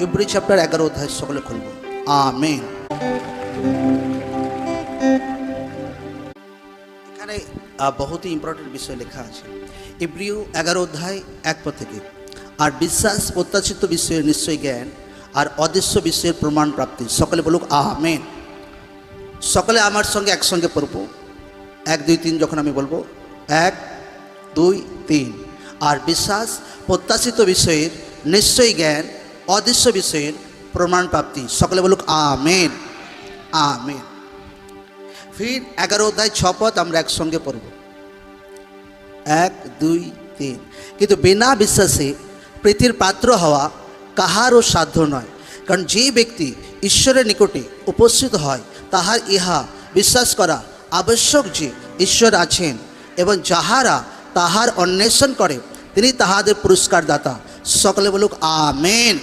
Every chapter এগারো অধ্যায় সকলে খুলব। আমেন। এখানে বহুতই ইম্পর্টেন্ট বিষয় লেখা আছে। ইব্রিউ এগারো অধ্যায় এক পদ থেকে। আর বিশ্বাস প্রত্যাশিত বিষয়ের নিশ্চয় জ্ঞান আর অদৃশ্য বিষয়ের প্রমাণ প্রাপ্তি। সকলে বলুক আমেন। সকলে আমার সঙ্গে একসঙ্গে পড়ব। এক দুই তিন যখন আমি বলব এক দুই তিন। আর বিশ্বাস প্রত্যাশিত বিষয়ের নিশ্চয়ই জ্ঞান অদৃশ্য বিষয়ের প্রমাণ প্রাপ্তি সকলে বলুক, আমেন। আমেন। ফির এগারো অধ্যায়, ছ পদ আমরা একসঙ্গে পড়ব। এক, দুই, তিন। কিন্তু বিনা বিশ্বাসে প্রীতির পাত্র হওয়া কাহারও সাধ্য নয়। কারণ যে ব্যক্তি ঈশ্বরের নিকটে উপস্থিত হয়, তাহার ইহা বিশ্বাস করা আবশ্যক যে ঈশ্বর আছেন এবং যাহারা তাহার অন্বেষণ করে, তিনি তাহাদের পুরস্কার দাতা সকলে বলুক, আমেন।